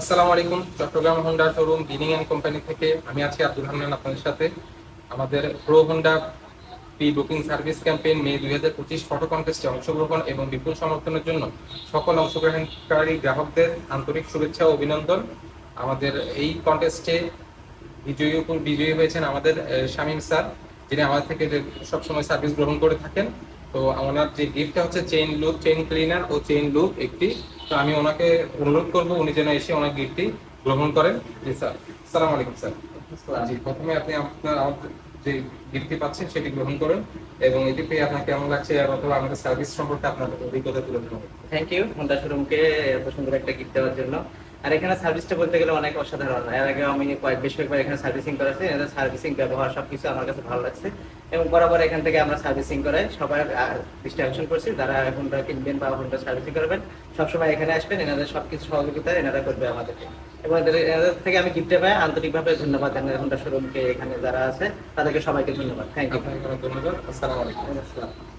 আসসালামু আলাইকুম, Chattogram Honda showroom বিনিং অ্যান্ড কোম্পানি থেকে আমি আছি আব্দুল হান্নান আপনাদের সাথে। আমাদের pro Honda pre booking service campaign May দুই হাজার পঁচিশ ফটো কন্টেস্টে অংশগ্রহণ এবং বিপুল সমর্থনের জন্য সকল অংশগ্রহণকারী গ্রাহকদের আন্তরিক শুভেচ্ছা ও অভিনন্দন। আমাদের এই কন্টেস্টে বিজয়ী বিজয়ী হয়েছেন আমাদের শামীম স্যার, যিনি আমাদের থেকে সবসময় সার্ভিস গ্রহণ করে থাকেন। তো ওনার যে গিফটটা হচ্ছে চেইন লুপ চেইন ক্লিনার ও চেইন লুপ একটি। তো আমি ওনাকে অনুরোধ করব উনি যেন এসে ওনার গিফটটি গ্রহণ করেন। জি স্যার। সালাম আলাইকুম স্যার। জি প্রথমে আপনি আপনার যে গিফটটি পাচ্ছেন সেটি গ্রহণ করেন এবং এটি পেয়ে আপনার কেমন লাগছে অথবা আমাদের সার্ভিস সম্পর্কে আপনার অভিজ্ঞতা তুলে ধরুন। থ্যাংক ইউ হোন্ডা শোরুমকে এত সুন্দর একটা গিফট দেওয়ার জন্য। আর এখানে সার্ভিসটা বলতে গেলে অনেক অসাধারণ। এর আগে আমি কয়েক বেশ কয়েকবার এখানে সার্ভিসিং করেছি এদের সার্ভিসিং ব্যবহার সবকিছু আমার কাছে ভালো লাগছে। এবং বরাবর এখান থেকে আমরা সার্ভিসিং করাই সবাই আকর্ষণ করছি, যারা হোন্ডা কিনবেন বা হোন্ডা সার্ভিসিং করবেন, সবসময় এখানে আসবেন, এনাদের সবকিছু সহযোগিতা এনারা করবে আমাদেরকে। এবং এদের এনাদের থেকে আমি গিফটে পাই, আন্তরিকভাবে ধন্যবাদ জানাই হোন্ডা শোরুমকে এখানে যারা আছে, তাদেরকে সবাইকে ধন্যবাদ। থ্যাংক ইউ ধন্যবাদ। আসসালামু আলাইকুম। আসসালাম